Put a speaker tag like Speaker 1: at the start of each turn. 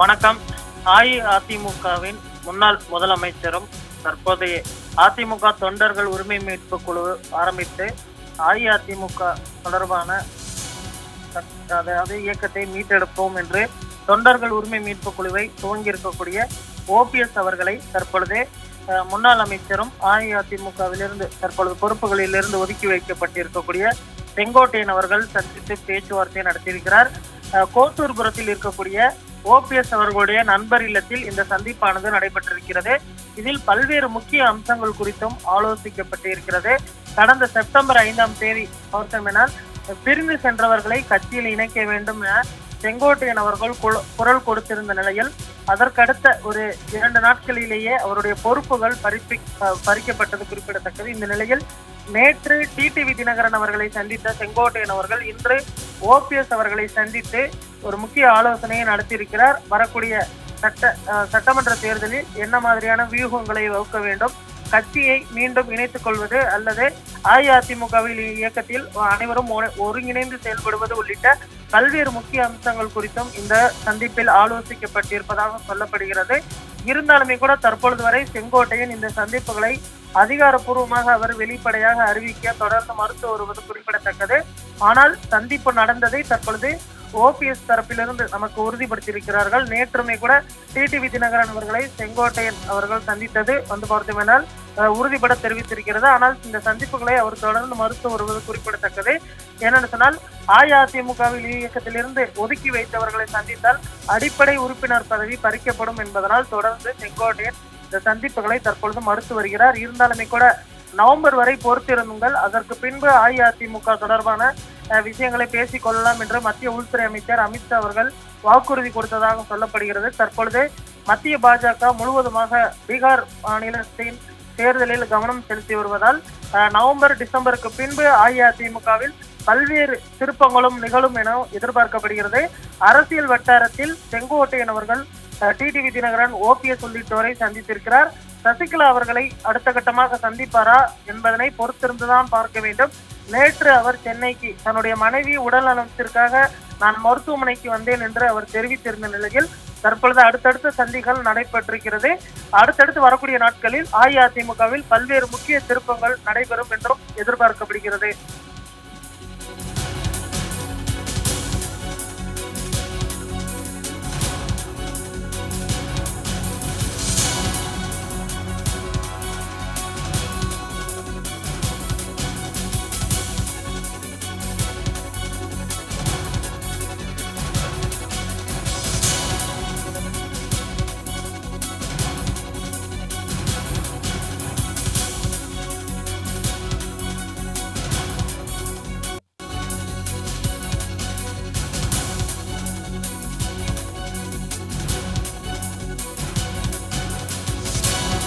Speaker 1: வணக்கம் அஇஅதிமுகவின் முன்னாள் முதலமைச்சரும் தற்போதைய அதிமுக தொண்டர்கள் உரிமை மீட்பு குழு ஆரம்பித்து அஇஅதிமுக தொடர்பான அதாவது இயக்கத்தை மீட்டெடுப்போம் என்று தொண்டர்கள் உரிமை மீட்பு குழுவை துவங்கியிருக்கக்கூடிய ஓபிஎஸ் அவர்களை தற்பொழுது முன்னாள் அமைச்சரும் அஇஅதிமுகவிலிருந்து தற்பொழுது பொறுப்புகளிலிருந்து ஒதுக்கி வைக்கப்பட்டிருக்கக்கூடிய செங்கோட்டையன் அவர்கள் சந்தித்து பேச்சுவார்த்தை நடத்தியிருக்கிறார் கோட்டூர்புரத்தில் இருக்கக்கூடிய ஓபிஎஸ் அவர்களுடைய நண்பர் இல்லத்தில் இந்த சந்திப்பானது நடைபெற்றிருக்கிறது இதில் பல்வேறு முக்கிய அம்சங்கள் குறித்தும் ஆலோசிக்கப்பட்டு இருக்கிறது கடந்த செப்டம்பர் ஐந்தாம் தேதி அவசரமெனால் பிரிந்து சென்றவர்களை கட்சியில் இணைக்க வேண்டும் என செங்கோட்டையன் அவர்கள் குரல் கொடுத்திருந்த நிலையில் அதற்கடுத்த ஒரு இரண்டு நாட்களிலேயே அவருடைய பொறுப்புகள் பறிப்பி பறிக்கப்பட்டது குறிப்பிடத்தக்கது இந்த நிலையில் நேற்று டிடிவி தினகரன் அவர்களை சந்தித்த செங்கோட்டையன் அவர்கள் இன்று ஓபிஎஸ் அவர்களை சந்தித்து ஒரு முக்கிய ஆலோசனையை நடத்தியிருக்கிறார் வரக்கூடிய சட்ட சட்டமன்ற தேர்தலில் என்ன மாதிரியான வியூகங்களை வகுக்க வேண்டும் கட்சியை மீண்டும் இணைத்துக் கொள்வது அல்லது அஇஅதிமுகவில் இயக்கத்தில் அனைவரும் ஒருங்கிணைந்து செயல்படுவது உள்ளிட்ட பல்வேறு முக்கிய அம்சங்கள் குறித்தும் இந்த சந்திப்பில் ஆலோசிக்கப்பட்டிருப்பதாக சொல்லப்படுகிறது இருந்தாலுமே கூட தற்பொழுது வரை செங்கோட்டையின் இந்த சந்திப்புகளை அதிகாரப்பூர்வமாக அவர் வெளிப்படையாக அறிவிக்க தொடர்ந்து மறுத்து வருவது குறிப்பிடத்தக்கது ஆனால் சந்திப்பு நடந்ததை தற்பொழுது ஓபிஎஸ் தரப்பிலிருந்து நமக்கு உறுதிப்படுத்தியிருக்கிறார்கள் நேற்றுமே கூட டிடிவி தினகரன் அவர்களை செங்கோட்டையன் அவர்கள் சந்தித்தது வந்து பார்த்தோமேனால் உறுதிபட தெரிவித்திருக்கிறது ஆனால் இந்த சந்திப்புகளை அவர் தொடர்ந்து மறுத்து வருவது குறிப்பிடத்தக்கது ஏனென்னு சொன்னால் அஇஅதிமுகவில் இயக்கத்திலிருந்து ஒதுக்கி வைத்தவர்களை சந்தித்தால் அடிப்படை உறுப்பினர் பதவி பறிக்கப்படும் என்பதனால் தொடர்ந்து செங்கோட்டையன் இந்த சந்திப்புகளை தற்பொழுது மறுத்து வருகிறார் இருந்தாலுமே கூட நவம்பர் வரை பொறுத்திருந்துங்கள் அதற்கு பின்பு அஇஅதிமுக தொடர்பான விஷயங்களை பேசிக் கொள்ளலாம் என்று மத்திய உள்துறை அமைச்சர் அமித்ஷா அவர்கள் வாக்குறுதி கொடுத்ததாக சொல்லப்படுகிறது தற்பொழுது மத்திய பாஜக முழுவதுமாக பீகார் மாநிலத்தின் தேர்தலில் கவனம் செலுத்தி வருவதால் நவம்பர் டிசம்பருக்கு பின்பு அஇஅதிமுகவில் பல்வேறு திருப்பங்களும் நிகழும் என எதிர்பார்க்கப்படுகிறது அரசியல் வட்டாரத்தில் செங்கோட்டையன் அவர்கள் டிடிவி தினகரன் ஓபிஎஸ் உள்ளிட்டோரை சந்தித்திருக்கிறார் சசிகலா அவர்களை அடுத்த கட்டமாக சந்திப்பாரா என்பதனை பொறுத்திருந்துதான் பார்க்க வேண்டும் நேற்று அவர் சென்னைக்கு தன்னுடைய மனைவி உடல் நலத்திற்காக நான் மருத்துவமனைக்கு வந்தேன் என்று அவர் தெரிவித்திருந்த நிலையில் தற்பொழுது அடுத்தடுத்த சந்திகள் நடைபெற்றிருக்கிறது அடுத்தடுத்து வரக்கூடிய நாட்களில் அஇஅதிமுகவில் பல்வேறு முக்கிய திருப்பங்கள் நடைபெறும் என்றும் எதிர்பார்க்கப்படுகிறது